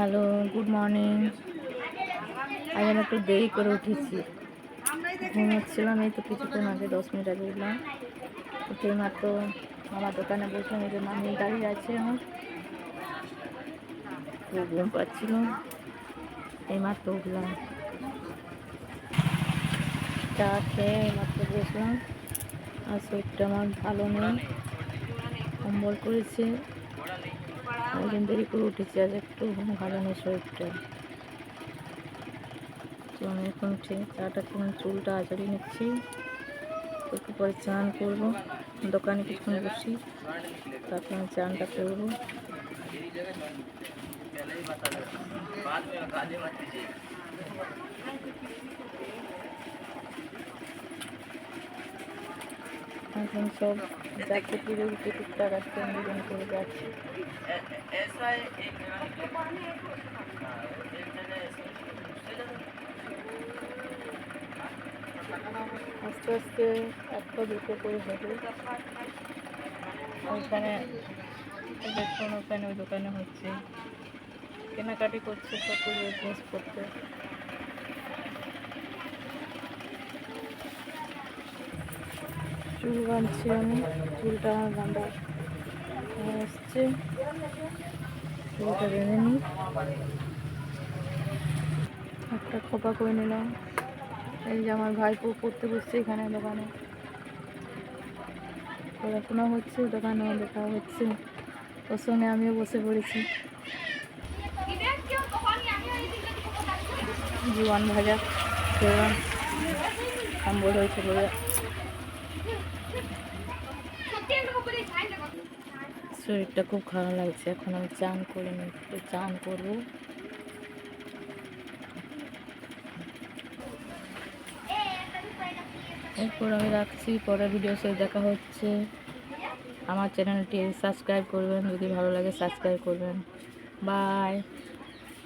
Hello, good morning. আজ আমি একটু দেরি করে উঠেছি। ঘুমোচ্ছিলাম এই তো কিছুক্ষণ আগে দশ মিনিট আগে উঠলাম। উঠে মাত্র আমার দোকানে বসলাম এই যে মামি দাঁড়িয়ে আছে আমার ঘুম পাচ্ছিল। এই মাত্র উঠলাম। চা খেয়ে মাত্র বসলাম। আর শরীরটা আমার ভালো নেই। কম্বল করেছে। জন্য দেরি করে উঠেছি, আজ একটু ভালো নেই শরীরটা। তো আমি এখন উঠে চাটা খেলাম চুলটা আজড়ি নিচ্ছি। একটু পরে চান করব, দোকানে কিছুক্ষণ বসি, তারপর আমি চানটা করব। এখন সব যাচ্ছে পুরো উঠে টুকটাক আজকে আন্দোলন করে যাচ্ছে। আস্তে আস্তে একটা দুটো করে হবে। ওইখানে ওই দেখুন ওখানে ওই দোকানে হচ্ছে। কেনাকাটি করছে সব কিছু জিনিসপত্র চুল বাঁধছি আমি। চুলটা আমার বাঁধা এসছে চুলটা বেঁধে নিই। একটা খোপা করে নিলাম। এই যে আমার ভাইপো পড়তে বসছে এখানে দোকানে। পড়াশোনা হচ্ছে, দোকানে দেখা হচ্ছে। ওর সঙ্গে আমিও বসে পড়েছি। জোয়ান ভাজা। কম্বল হয়েছে বলে শরীরটা খুব খারাপ লাগছে। এখন আমি চান করে একটু চান করব। এরপর আমি রাখছি, পরের ভিডিও সে দেখা হচ্ছে। আমার চ্যানেলটি সাবস্ক্রাইব করবেন, যদি ভালো লাগে সাবস্ক্রাইব করবেন। বাই